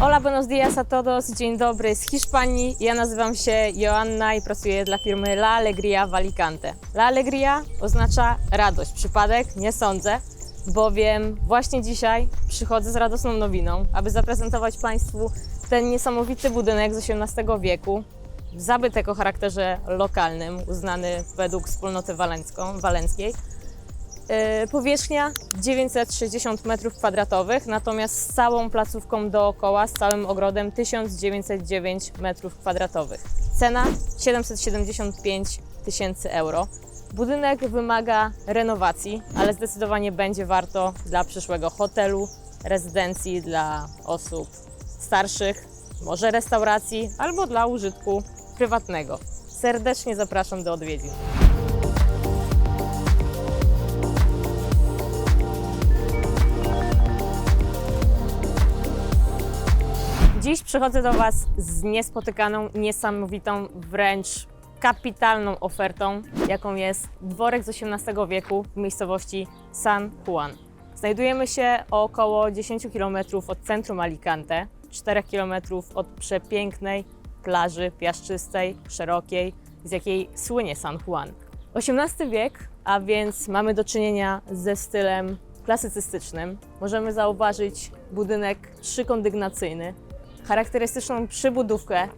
Hola, buenos días a todos. Dzień dobry z Hiszpanii. Ja nazywam się Joanna i pracuję dla firmy La Alegria w Alicante. La Alegria oznacza radość. Przypadek? Nie sądzę, bowiem właśnie dzisiaj przychodzę z radosną nowiną, aby zaprezentować Państwu ten niesamowity budynek z XVIII wieku, zabytek o charakterze lokalnym, uznany według wspólnoty walencką, walenckiej. Yy, Powierzchnia 960 m2, natomiast z całą placówką dookoła, z całym ogrodem 1909 m2. Cena 775 tysięcy euro. Budynek wymaga renowacji, ale zdecydowanie będzie warto dla przyszłego hotelu, rezydencji dla osób starszych, może restauracji albo dla użytku prywatnego. Serdecznie zapraszam do odwiedzin. Dziś przychodzę do Was z niespotykaną, niesamowitą, wręcz kapitalną ofertą, jaką jest dworek z XVIII wieku w miejscowości San Juan. Znajdujemy się o około 10 km od centrum Alicante, 4 km od przepięknej plaży piaszczystej, szerokiej, z jakiej słynie San Juan. XVIII wiek, a więc mamy do czynienia ze stylem klasycystycznym. Możemy zauważyć budynek trzykondygnacyjny, charakterystyczną przybudówkę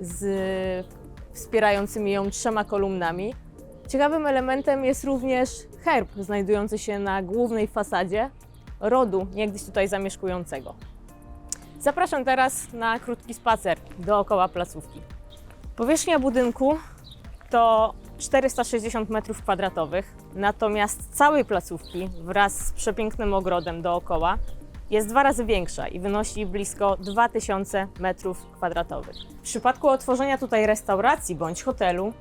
z wspierającymi ją trzema kolumnami. Ciekawym elementem jest również herb znajdujący się na głównej fasadzie rodu niegdyś tutaj zamieszkującego. Zapraszam teraz na krótki spacer dookoła placówki. Powierzchnia budynku to 460 m2, natomiast całej placówki wraz z przepięknym ogrodem dookoła jest dwa razy większa i wynosi blisko 2000 m2. W przypadku otworzenia tutaj restauracji bądź hotelu,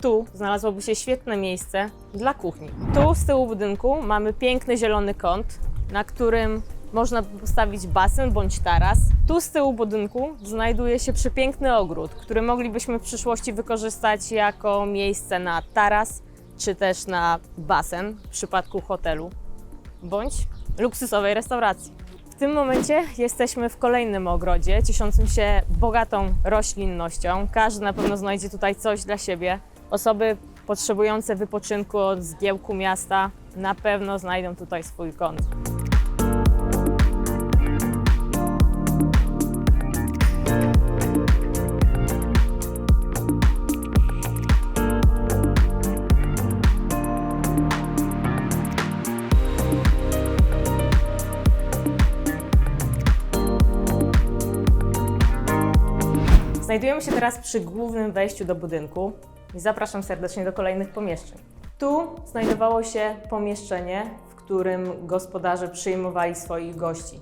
tu znalazłoby się świetne miejsce dla kuchni. Tu z tyłu budynku mamy piękny zielony kąt, na którym można postawić basen bądź taras. Tu z tyłu budynku znajduje się przepiękny ogród, który moglibyśmy w przyszłości wykorzystać jako miejsce na taras czy też na basen w przypadku hotelu bądź luksusowej restauracji. Tym momencie jesteśmy w kolejnym ogrodzie, cieszącym się bogatą roślinnością. Każdy na pewno znajdzie tutaj coś dla siebie. Osoby potrzebujące wypoczynku od zgiełku miasta na pewno znajdą tutaj swój kąt. Znajdujemy się teraz przy głównym wejściu do budynku i zapraszam serdecznie do kolejnych pomieszczeń. Tu znajdowało się pomieszczenie, w którym gospodarze przyjmowali swoich gości.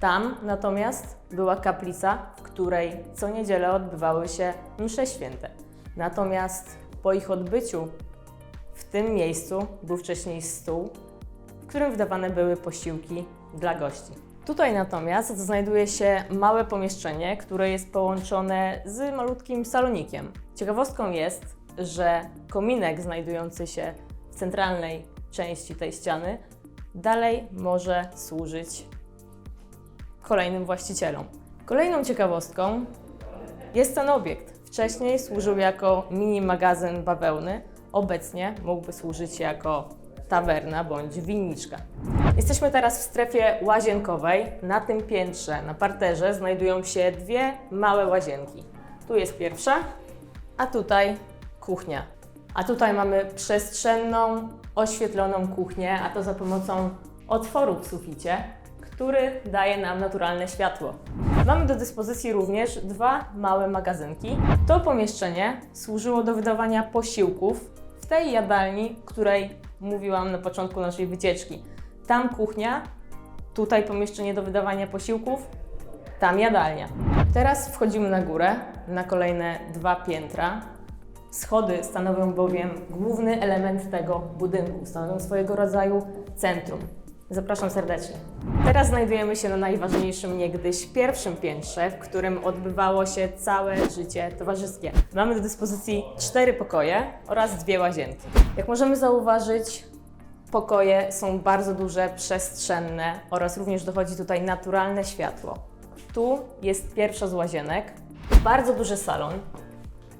Tam natomiast była kaplica, w której co niedzielę odbywały się msze święte. Natomiast po ich odbyciu w tym miejscu był wcześniej stół, w którym wydawane były posiłki dla gości. Tutaj natomiast znajduje się małe pomieszczenie, które jest połączone z malutkim salonikiem. Ciekawostką jest, że kominek znajdujący się w centralnej części tej ściany dalej może służyć kolejnym właścicielom. Kolejną ciekawostką jest ten obiekt. Wcześniej służył jako mini magazyn bawełny, obecnie mógłby służyć jako tawerna bądź winniczka. Jesteśmy teraz w strefie łazienkowej. Na tym piętrze, na parterze, znajdują się dwie małe łazienki. Tu jest pierwsza, a tutaj kuchnia. A tutaj mamy przestrzenną, oświetloną kuchnię, a to za pomocą otworu w suficie, który daje nam naturalne światło. Mamy do dyspozycji również dwa małe magazynki. To pomieszczenie służyło do wydawania posiłków w tej jadalni, której mówiłam na początku naszej wycieczki. Tam kuchnia, tutaj pomieszczenie do wydawania posiłków, tam jadalnia. Teraz wchodzimy na górę, na kolejne dwa piętra. Schody stanowią bowiem główny element tego budynku, stanowią swojego rodzaju centrum. Zapraszam serdecznie. Teraz znajdujemy się na najważniejszym niegdyś pierwszym piętrze, w którym odbywało się całe życie towarzyskie. Mamy do dyspozycji cztery pokoje oraz dwie łazienki. Jak możemy zauważyć, pokoje są bardzo duże, przestrzenne oraz również dochodzi tutaj naturalne światło. Tu jest pierwsza z łazienek. Bardzo duży salon.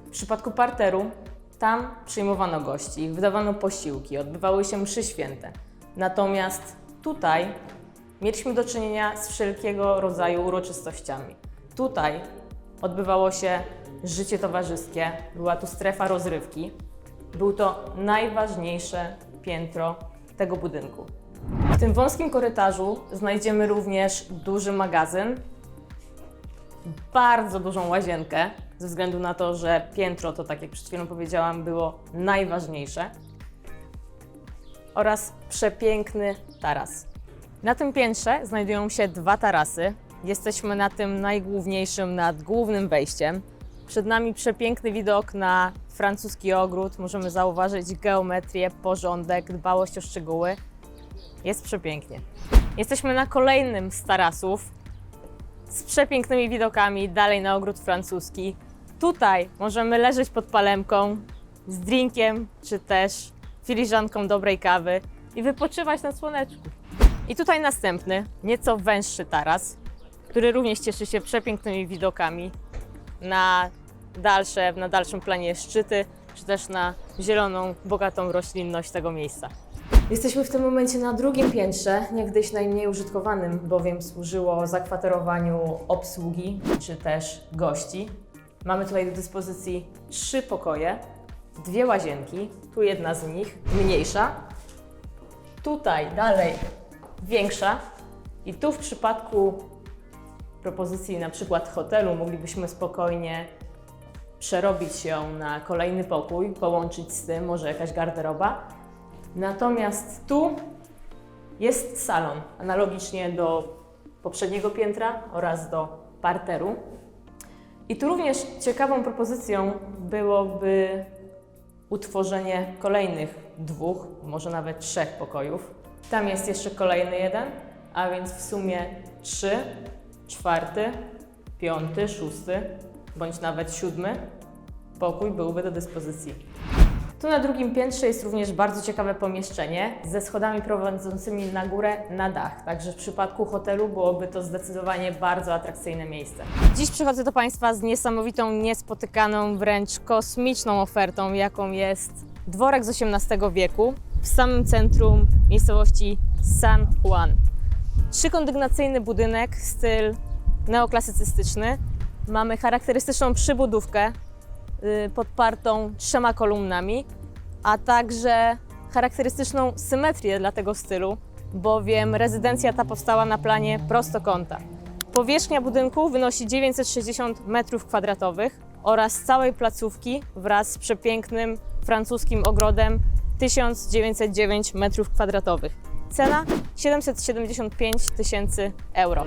W przypadku parteru tam przyjmowano gości, wydawano posiłki, odbywały się mszy święte. Natomiast tutaj mieliśmy do czynienia z wszelkiego rodzaju uroczystościami. Tutaj odbywało się życie towarzyskie, była tu strefa rozrywki. Był to najważniejsze piętro tego budynku. W tym wąskim korytarzu znajdziemy również duży magazyn, bardzo dużą łazienkę, ze względu na to, że piętro to, tak jak przed chwilą powiedziałam, było najważniejsze, oraz przepiękny taras. Na tym piętrze znajdują się dwa tarasy. Jesteśmy na tym najgłówniejszym, nad głównym wejściem. Przed nami przepiękny widok na francuski ogród. Możemy zauważyć geometrię, porządek, dbałość o szczegóły. Jest przepięknie. Jesteśmy na kolejnym z tarasów z przepięknymi widokami dalej na ogród francuski. Tutaj możemy leżeć pod palemką z drinkiem czy też filiżanką dobrej kawy i wypoczywać na słoneczku. I tutaj następny, nieco węższy taras, który również cieszy się przepięknymi widokami na dalsze, na dalszym planie szczyty, czy też na zieloną, bogatą roślinność tego miejsca. Jesteśmy w tym momencie na drugim piętrze, niegdyś najmniej użytkowanym, bowiem służyło zakwaterowaniu obsługi czy też gości. Mamy tutaj do dyspozycji trzy pokoje, dwie łazienki, tu jedna z nich mniejsza, tutaj dalej większa i tu w przypadku propozycji na przykład hotelu moglibyśmy spokojnie przerobić ją na kolejny pokój, połączyć z tym może jakaś garderoba. Natomiast tu jest salon, analogicznie do poprzedniego piętra oraz do parteru. I tu również ciekawą propozycją byłoby utworzenie kolejnych dwóch, może nawet trzech pokojów. Tam jest jeszcze kolejny jeden, a więc w sumie trzy, czwarty, piąty, szósty, bądź nawet siódmy pokój byłby do dyspozycji. Tu na drugim piętrze jest również bardzo ciekawe pomieszczenie ze schodami prowadzącymi na górę na dach. Także w przypadku hotelu byłoby to zdecydowanie bardzo atrakcyjne miejsce. Dziś przychodzę do Państwa z niesamowitą, niespotykaną, wręcz kosmiczną ofertą, jaką jest dworek z XVIII wieku w samym centrum miejscowości San Juan. Trzykondygnacyjny budynek, styl neoklasycystyczny. Mamy charakterystyczną przybudówkę podpartą trzema kolumnami, a także charakterystyczną symetrię dla tego stylu, bowiem rezydencja ta powstała na planie prostokąta. Powierzchnia budynku wynosi 960 m2 oraz całej placówki wraz z przepięknym francuskim ogrodem 1909 m2. Cena 775 tysięcy euro.